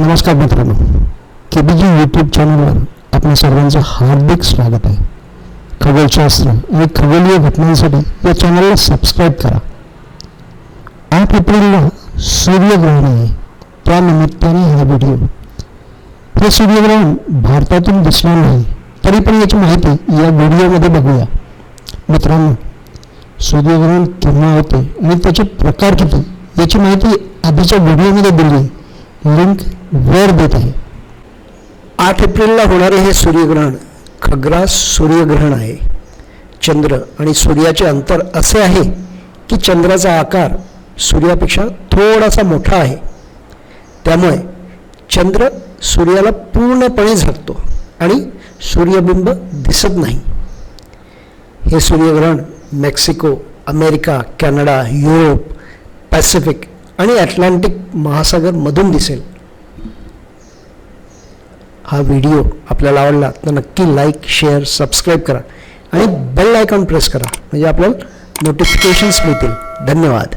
नमस्कार मित्रांनो. के बी जी यूट्यूब चॅनलवर आपल्या सर्वांचं हार्दिक स्वागत आहे. खगोलशास्त्र आणि खगोलीय घटनांसाठी या चॅनलला सबस्क्राईब करा. आठ एप्रिलला सूर्यग्रहण आहे. त्यानिमित्ताने हा व्हिडिओ हे सूर्यग्रहण भारतातून दिसणार नाही तरी पण याची माहिती या व्हिडिओमध्ये बघूया. मित्रांनो सूर्यग्रहण केव्हा होते आणि त्याचे प्रकार किती याची माहिती आधीच्या व्हिडिओमध्ये दिली आहे. लिंक वेळ देत आहे. आठ एप्रिलला होणारे हे सूर्यग्रहण खग्रास सूर्यग्रहण आहे. चंद्र आणि सूर्याचे अंतर असे आहे की चंद्राचा आकार सूर्यापेक्षा थोडासा मोठा आहे. त्यामुळे चंद्र सूर्याला पूर्णपणे झाकतो आणि सूर्यबिंब दिसत नाही. हे सूर्यग्रहण Mexico America Canada Europe Pacific आणि अटलांटिक महासागरमधून दिसेल. हा व्हिडिओ आपल्याला आवडला तर नक्की लाईक शेअर सबस्क्राईब करा आणि बेल आयकॉन प्रेस करा. म्हणजे आपल्याला नोटिफिकेशन्स मिळतील. धन्यवाद.